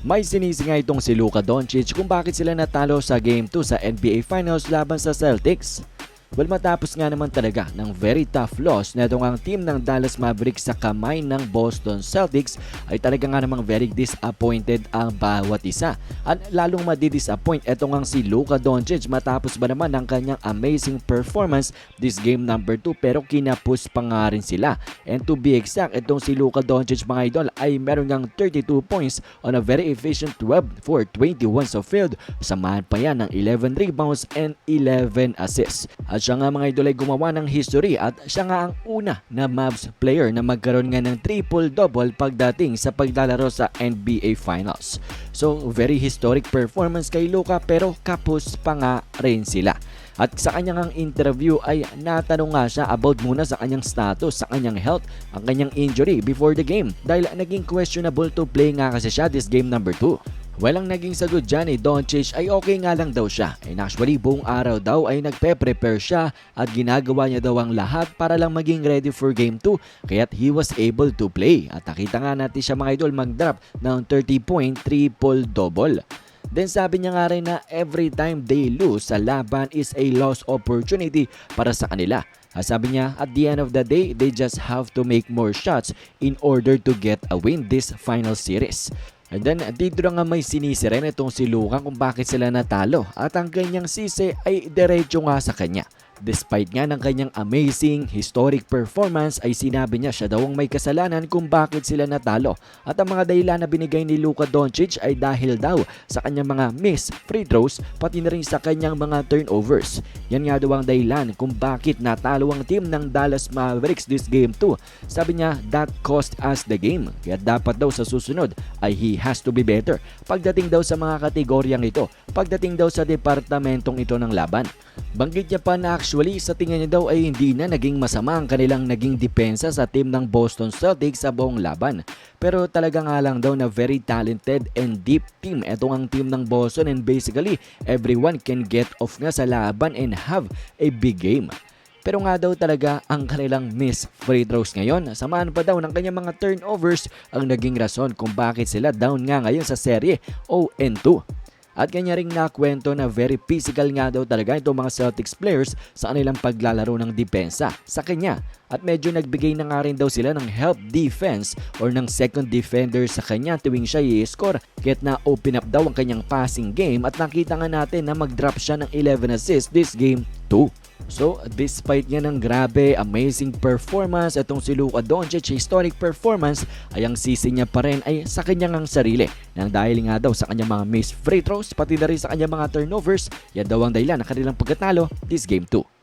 May sinisi nga itong si Luka Doncic kung bakit sila natalo sa Game 2 sa NBA Finals laban sa Celtics. Well, matapos nga naman talaga ng very tough loss na ang team ng Dallas Mavericks sa kamay ng Boston Celtics ay talaga nga namang very disappointed ang bawat isa. At lalong madidisappoint itong ang si Luka Doncic matapos ba naman ng kanyang amazing performance this game number 2 pero kinapus pa nga rin sila. And to be exact, itong si Luka Doncic mga idol ay meron ngang 32 points on a very efficient 12 for 21 sa field. Samahan pa yan ng 11 rebounds and 11 assists. At siya nga mga idol ay gumawa ng history at siya nga ang una na Mavs player na magkaroon nga ng triple-double pagdating sa paglalaro sa NBA Finals. So very historic performance kay Luka pero kapos pa nga rin sila. At sa kanyang ang interview ay natanong nga siya about muna sa kanyang status, sa kanyang health, ang kanyang injury before the game dahil naging questionable to play nga kasi siya this game number 2. Walang naging sagot dyan ni Doncic ay okay nga lang daw siya. And actually buong araw daw ay nagpe-prepare siya at ginagawa niya daw ang lahat para lang maging ready for game 2 kaya't he was able to play. At nakita nga natin siya mga idol mag-drop ng 30 point triple double. Then sabi niya nga rin na every time they lose sa laban is a lost opportunity para sa kanila. Ah, Sabi niya, at the end of the day, they just have to make more shots in order to get a win this final series. And then, dito na nga may sinisi rin itong si Luka kung bakit sila natalo. At ang kanyang sisi ay diretso nga sa kanya. Despite nga ng kanyang amazing historic performance ay sinabi niya siya daw ang may kasalanan kung bakit sila natalo. At ang mga dahilan na binigay ni Luka Doncic ay dahil daw sa kanyang mga miss free throws pati na rin sa kanyang mga turnovers. Yan nga daw ang dahilan kung bakit natalo ang team ng Dallas Mavericks this game 2. Sabi niya that cost us the game. Kaya dapat daw sa susunod ay he has to be better pagdating daw sa mga kategoryang ito, pagdating daw sa departamentong ito ng laban. Banggit niya pa na actually sa tingin niya daw ay hindi na naging masama ang kanilang naging depensa sa team ng Boston Celtics sa buong laban. Pero talaga nga lang daw na very talented and deep team itong ang team ng Boston and basically everyone can get off nga sa laban and have a big game. Pero nga daw talaga ang kanilang miss free throws ngayon. Samahan pa daw ng kanyang mga turnovers ang naging rason kung bakit sila down nga ngayon sa serye 0-2. At kanya ring nakwento na very physical nga daw talaga itong mga Celtics players sa kanilang paglalaro ng depensa sa kanya. At medyo nagbigay na nga rin daw sila ng help defense or ng second defender sa kanya tuwing siya i-score. Kaya't na-open up daw ang kanyang passing game at nakita nga natin na mag-drop siya ng 11 assists this game 2. So, despite niya ng grabe, amazing performance, itong si Luka Doncic, historic performance, ay ang sisi niya pa rin ay sa kanyang ang sarili. Nang dahil nga daw sa kanyang mga missed free throws, pati na rin sa kanyang mga turnovers, yan daw ang dahilan ng kanilang pagkatalo this game 2.